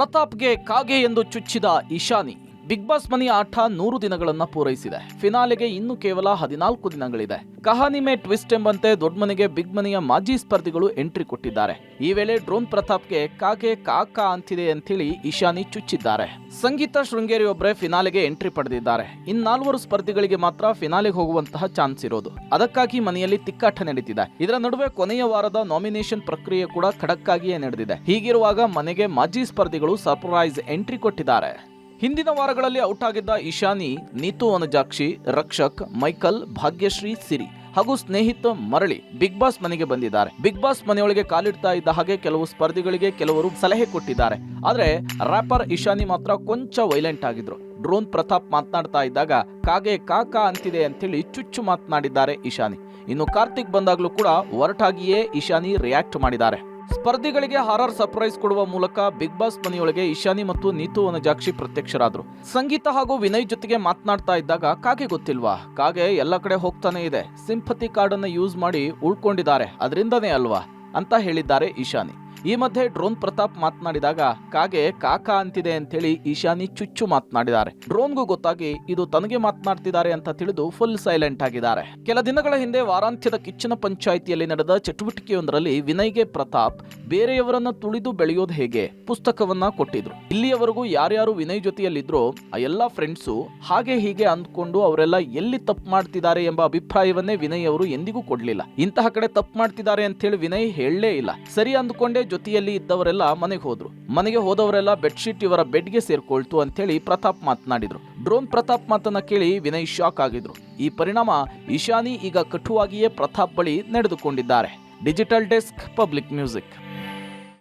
ಪ್ರತಾಪ್ಗೆ ಕಾಗೆ ಎಂದು ಚುಚ್ಚಿದ ಇಶಾನಿ ಬಿಗ್ ಬಾಸ್ ಮನಿ ಆಟ ನೂರು ದಿನಗಳನ್ನ ಪೂರೈಸಿದೆ. ಫಿನಾಲೆಗೆ ಇನ್ನು ಕೇವಲ ಹದಿನಾಲ್ಕು ದಿನಗಳಿದೆ. ಕಹಾನಿಮೆ ಟ್ವಿಸ್ಟ್ ಎಂಬಂತೆ ದೊಡ್ಡ ಮನೆಗೆ ಬಿಗ್ ಮನಿಯ ಮಾಜಿ ಸ್ಪರ್ಧಿಗಳು ಎಂಟ್ರಿ ಕೊಟ್ಟಿದ್ದಾರೆ. ಈ ವೇಳೆ ಡ್ರೋನ್ ಪ್ರತಾಪ್ಗೆ ಕಾಗೆ ಕಾಕ ಅಂತಿದೆ ಅಂತೇಳಿ ಇಶಾನಿ ಚುಚ್ಚಿದ್ದಾರೆ. ಸಂಗೀತ ಶೃಂಗೇರಿ ಒಬ್ಬರೇ ಫಿನಾಲೆಗೆ ಎಂಟ್ರಿ ಪಡೆದಿದ್ದಾರೆ. ಇನ್ನಾಲ್ವರು ಸ್ಪರ್ಧಿಗಳಿಗೆ ಮಾತ್ರ ಫಿನಾಲೆಗೆ ಹೋಗುವಂತಹ ಚಾನ್ಸ್ ಇರೋದು. ಅದಕ್ಕಾಗಿ ಮನೆಯಲ್ಲಿ ತಿಕ್ಕಾಟ ನಡೀತಿದೆ. ಇದರ ನಡುವೆ ಕೊನೆಯ ವಾರದ ನಾಮಿನೇಷನ್ ಪ್ರಕ್ರಿಯೆ ಕೂಡ ಖಡಕ್ಕಾಗಿಯೇ ನಡೆದಿದೆ. ಹೀಗಿರುವಾಗ ಮನೆಗೆ ಮಾಜಿ ಸ್ಪರ್ಧಿಗಳು ಸರ್ಪ್ರೈಸ್ ಎಂಟ್ರಿ ಕೊಟ್ಟಿದ್ದಾರೆ. ಹಿಂದಿನ ವಾರಗಳಲ್ಲಿ ಔಟ್ ಆಗಿದ್ದ ಇಶಾನಿ ನೀತು ವನಜಾಕ್ಷಿ, ರಕ್ಷಕ್, ಮೈಕಲ್, ಭಾಗ್ಯಶ್ರೀ, ಸಿರಿ ಹಾಗೂ ಸ್ನೇಹಿತ ಮರಳಿ ಬಿಗ್ ಬಾಸ್ ಮನೆಗೆ ಬಂದಿದ್ದಾರೆ. ಬಿಗ್ ಬಾಸ್ ಮನೆಯೊಳಗೆ ಕಾಲಿಡ್ತಾ ಇದ್ದ ಹಾಗೆ ಕೆಲವು ಸ್ಪರ್ಧಿಗಳಿಗೆ ಕೆಲವರು ಸಲಹೆ ಕೊಟ್ಟಿದ್ದಾರೆ. ಆದ್ರೆ ರ್ಯಾಪರ್ ಇಶಾನಿ ಮಾತ್ರ ಕೊಂಚ ವೈಲೆಂಟ್ ಆಗಿದ್ರು. ಡ್ರೋನ್ ಪ್ರತಾಪ್ ಮಾತನಾಡ್ತಾ ಇದ್ದಾಗ, ಕಾಗೆ ಕಾಕ ಅಂತಿದೆ ಅಂತೇಳಿ ಚುಚ್ಚು ಮಾತನಾಡಿದ್ದಾರೆ ಇಶಾನಿ ಇನ್ನು ಕಾರ್ತಿಕ್ ಬಂದಾಗಲೂ ಕೂಡ ಒರಟಾಗಿಯೇ ಇಶಾನಿ ರಿಯಾಕ್ಟ್ ಮಾಡಿದ್ದಾರೆ. ಸ್ಪರ್ಧಿಗಳಿಗೆ ಹಾರರ್ ಸರ್ಪ್ರೈಸ್ ಕೊಡುವ ಮೂಲಕ ಬಿಗ್ ಬಾಸ್ ಮನೆಯೊಳಗೆ ಇಶಾನಿ ಮತ್ತು ನೀತು ವನಜಾಕ್ಷಿ ಪ್ರತ್ಯಕ್ಷರಾದ್ರು. ಸಂಗೀತ ಹಾಗೂ ವಿನಯ್ ಜೊತೆಗೆ ಮಾತನಾಡ್ತಾ ಇದ್ದಾಗ ಕಾಗೆ ಗೊತ್ತಿಲ್ವಾ? ಕಾಗೆ ಎಲ್ಲ ಕಡೆ ಹೋಗ್ತಾನೆ ಇದೆ. ಸಿಂಪತಿ ಕಾರ್ಡ್ ಅನ್ನ ಯೂಸ್ ಮಾಡಿ ಉಳ್ಕೊಂಡಿದ್ದಾರೆ. ಅದರಿಂದನೇ ಅಲ್ವಾ? ಅಂತ ಹೇಳಿದ್ದಾರೆ ಇಶಾನಿ ಈ ಮಧ್ಯೆ ಡ್ರೋನ್ ಪ್ರತಾಪ್ ಮಾತನಾಡಿದಾಗ, ಕಾಗೆ ಕಾಕಾ ಅಂತಿದೆ ಅಂತೇಳಿ ಈಶಾನಿ ಚುಚ್ಚು ಮಾತನಾಡಿದ್ದಾರೆ. ಡ್ರೋನ್ಗೂ ಗೊತ್ತಾಗಿ ಇದು ತನಗೆ ಮಾತನಾಡ್ತಿದ್ದಾರೆ ಅಂತ ತಿಳಿದು ಫುಲ್ ಸೈಲೆಂಟ್ ಆಗಿದ್ದಾರೆ. ಕೆಲ ದಿನಗಳ ಹಿಂದೆ ವಾರಾಂತ್ಯದ ಕಿಚ್ಚನ ಪಂಚಾಯಿತಿಯಲ್ಲಿ ನಡೆದ ಚಟುವಟಿಕೆಯೊಂದರಲ್ಲಿ ವಿನಯ್ಗೆ ಪ್ರತಾಪ್ ಬೇರೆಯವರನ್ನ ತುಳಿದು ಬೆಳೆಯೋದು ಹೇಗೆ? ಪುಸ್ತಕವನ್ನ ಕೊಟ್ಟಿದ್ರು. ಇಲ್ಲಿಯವರೆಗೂ ಯಾರ್ಯಾರು ವಿನಯ್ ಜೊತೆಯಲ್ಲಿದ್ರು, ಆ ಎಲ್ಲಾ ಫ್ರೆಂಡ್ಸು ಹಾಗೆ ಹೀಗೆ ಅಂದ್ಕೊಂಡು ಅವರೆಲ್ಲ ಎಲ್ಲಿ ತಪ್ಪು ಮಾಡ್ತಿದ್ದಾರೆ ಎಂಬ ಅಭಿಪ್ರಾಯವನ್ನೇ ವಿನಯ್ ಅವರು ಎಂದಿಗೂ ಕೊಡ್ಲಿಲ್ಲ. ಇಂತಹ ಕಡೆ ತಪ್ಪು ಮಾಡ್ತಿದ್ದಾರೆ ಅಂತೇಳಿ ವಿನಯ್ ಹೇಳಲೇ ಇಲ್ಲ. ಸರಿ ಅಂದ್ಕೊಂಡೇ ಜೊತೆಯಲ್ಲಿ ಇದ್ದವರೆಲ್ಲ ಮನೆಗೆ ಹೋದ್ರು. ಮನೆಗೆ ಹೋದವರೆಲ್ಲ ಬೆಡ್ಶೀಟ್ ಇವರ ಬೆಡ್ಗೆ ಸೇರ್ಕೊಳ್ತು ಅಂತೇಳಿ ಪ್ರತಾಪ್ ಮಾತನಾಡಿದ್ರು. ಡ್ರೋನ್ ಪ್ರತಾಪ್ ಮಾತನ್ನ ಕೇಳಿ ವಿನಯ್ ಶಾಕ್ ಆಗಿದ್ರು. ಈ ಪರಿಣಾಮ ಇಶಾನಿ ಈಗ ಕಠುವಾಗಿಯೇ ಪ್ರತಾಪ್ ಬಳಿ ನಡೆದುಕೊಂಡಿದ್ದಾರೆ. Digital desk, public music.